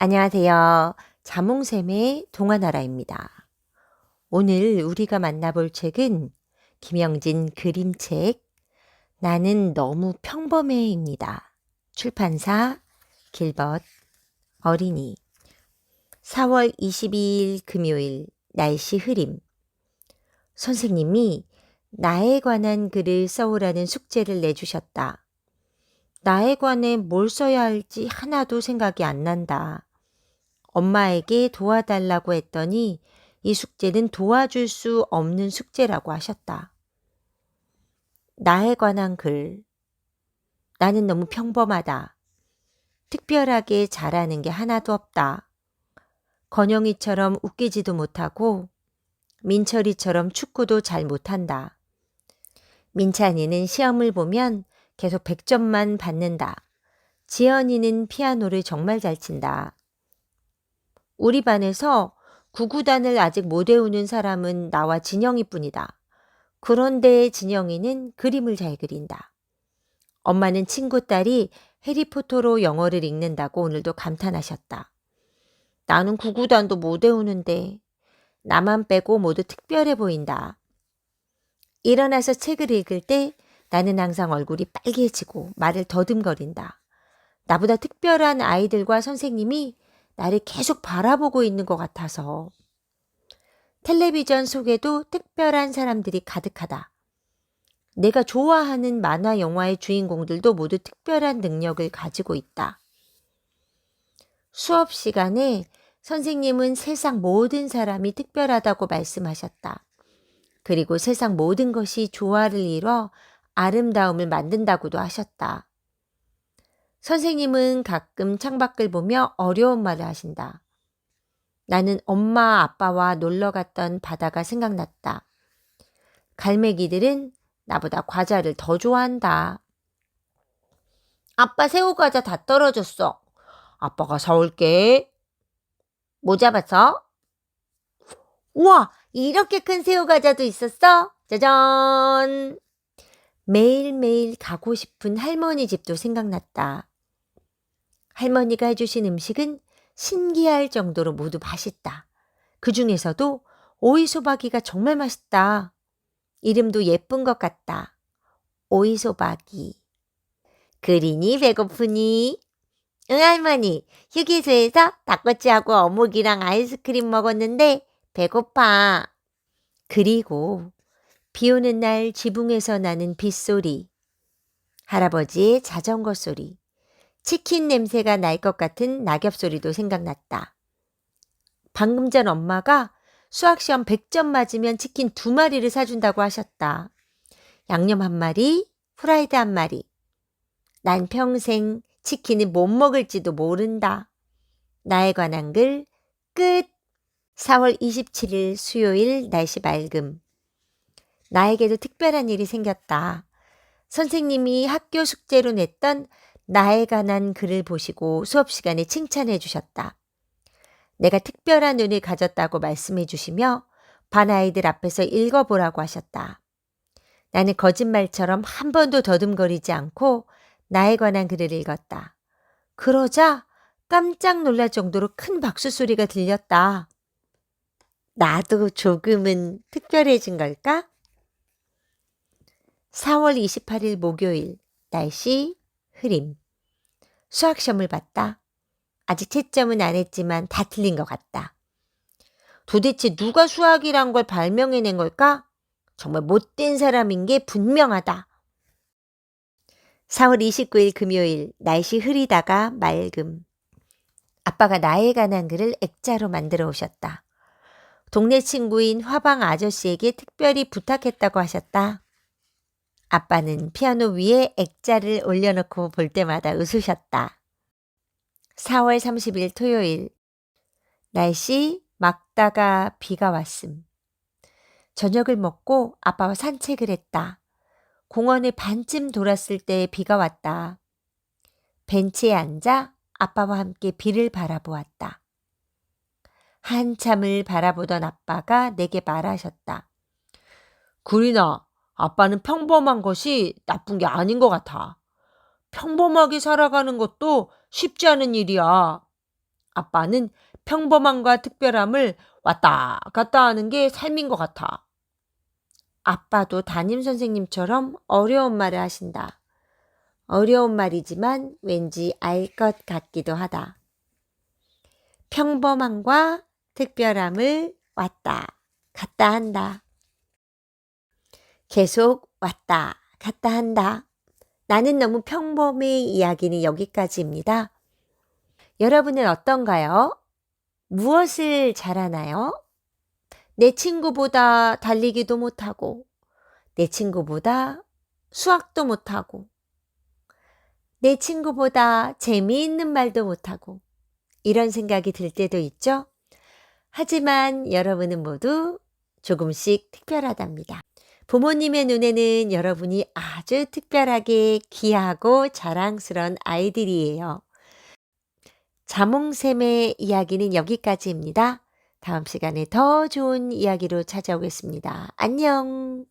안녕하세요. 자몽샘의 동화나라입니다. 오늘 우리가 만나볼 책은 김영진 그림책 나는 너무 평범해입니다. 출판사 길벗 어린이 4월 22일 금요일 날씨 흐림 선생님이 나에 관한 글을 써오라는 숙제를 내주셨다. 나에 관해 뭘 써야 할지 하나도 생각이 안 난다. 엄마에게 도와달라고 했더니 이 숙제는 도와줄 수 없는 숙제라고 하셨다. 나에 관한 글. 나는 너무 평범하다. 특별하게 잘하는 게 하나도 없다. 건영이처럼 웃기지도 못하고 민철이처럼 축구도 잘 못한다. 민찬이는 시험을 보면 계속 100점만 받는다. 지연이는 피아노를 정말 잘 친다. 우리 반에서 구구단을 아직 못 외우는 사람은 나와 진영이 뿐이다. 그런데 진영이는 그림을 잘 그린다. 엄마는 친구 딸이 해리포터로 영어를 읽는다고 오늘도 감탄하셨다. 나는 구구단도 못 외우는데 나만 빼고 모두 특별해 보인다. 일어나서 책을 읽을 때 나는 항상 얼굴이 빨개지고 말을 더듬거린다. 나보다 특별한 아이들과 선생님이 나를 계속 바라보고 있는 것 같아서. 텔레비전 속에도 특별한 사람들이 가득하다. 내가 좋아하는 만화 영화의 주인공들도 모두 특별한 능력을 가지고 있다. 수업 시간에 선생님은 세상 모든 사람이 특별하다고 말씀하셨다. 그리고 세상 모든 것이 조화를 이뤄 아름다움을 만든다고도 하셨다. 선생님은 가끔 창밖을 보며 어려운 말을 하신다. 나는 엄마 아빠와 놀러 갔던 바다가 생각났다. 갈매기들은 나보다 과자를 더 좋아한다. 아빠 새우 과자 다 떨어졌어. 아빠가 사올게. 뭐 잡았어? 우와, 이렇게 큰 새우 과자도 있었어? 짜잔! 매일매일 가고 싶은 할머니 집도 생각났다. 할머니가 해주신 음식은 신기할 정도로 모두 맛있다. 그 중에서도 오이소박이가 정말 맛있다. 이름도 예쁜 것 같다. 오이소박이. 그리니 배고프니? 응, 할머니. 휴게소에서 닭꼬치하고 어묵이랑 아이스크림 먹었는데 배고파. 그리고 비 오는 날 지붕에서 나는 빗소리. 할아버지의 자전거 소리. 치킨 냄새가 날 것 같은 낙엽 소리도 생각났다. 방금 전 엄마가 수학시험 100점 맞으면 치킨 두 마리를 사준다고 하셨다. 양념 한 마리, 프라이드 한 마리. 난 평생 치킨을 못 먹을지도 모른다. 나에 관한 글 끝. 4월 27일 수요일 날씨 맑음. 나에게도 특별한 일이 생겼다. 선생님이 학교 숙제로 냈던 나에 관한 글을 보시고 수업 시간에 칭찬해 주셨다. 내가 특별한 눈을 가졌다고 말씀해 주시며 반 아이들 앞에서 읽어보라고 하셨다. 나는 거짓말처럼 한 번도 더듬거리지 않고 나에 관한 글을 읽었다. 그러자 깜짝 놀랄 정도로 큰 박수 소리가 들렸다. 나도 조금은 특별해진 걸까? 4월 28일 목요일 날씨 흐림 수학시험을 봤다. 아직 채점은 안 했지만 다 틀린 것 같다. 도대체 누가 수학이란 걸 발명해낸 걸까? 정말 못된 사람인 게 분명하다. 4월 29일 금요일 날씨 흐리다가 맑음. 아빠가 나에 관한 글을 액자로 만들어 오셨다. 동네 친구인 화방 아저씨에게 특별히 부탁했다고 하셨다. 아빠는 피아노 위에 액자를 올려놓고 볼 때마다 웃으셨다. 4월 30일 토요일. 날씨 막다가 비가 왔음. 저녁을 먹고 아빠와 산책을 했다. 공원을 반쯤 돌았을 때 비가 왔다. 벤치에 앉아 아빠와 함께 비를 바라보았다. 한참을 바라보던 아빠가 내게 말하셨다. 구리나, 아빠는 평범한 것이 나쁜 게 아닌 것 같아. 평범하게 살아가는 것도 쉽지 않은 일이야. 아빠는 평범함과 특별함을 왔다 갔다 하는 게 삶인 것 같아. 아빠도 담임 선생님처럼 어려운 말을 하신다. 어려운 말이지만 왠지 알 것 같기도 하다. 평범함과 특별함을 왔다 갔다 한다. 계속 왔다 갔다 한다. 나는 너무 평범해 이야기는 여기까지입니다. 여러분은 어떤가요? 무엇을 잘하나요? 내 친구보다 달리기도 못하고, 내 친구보다 수학도 못하고, 내 친구보다 재미있는 말도 못하고, 이런 생각이 들 때도 있죠? 하지만 여러분은 모두 조금씩 특별하답니다. 부모님의 눈에는 여러분이 아주 특별하게 귀하고 자랑스러운 아이들이에요. 자몽샘의 이야기는 여기까지입니다. 다음 시간에 더 좋은 이야기로 찾아오겠습니다. 안녕!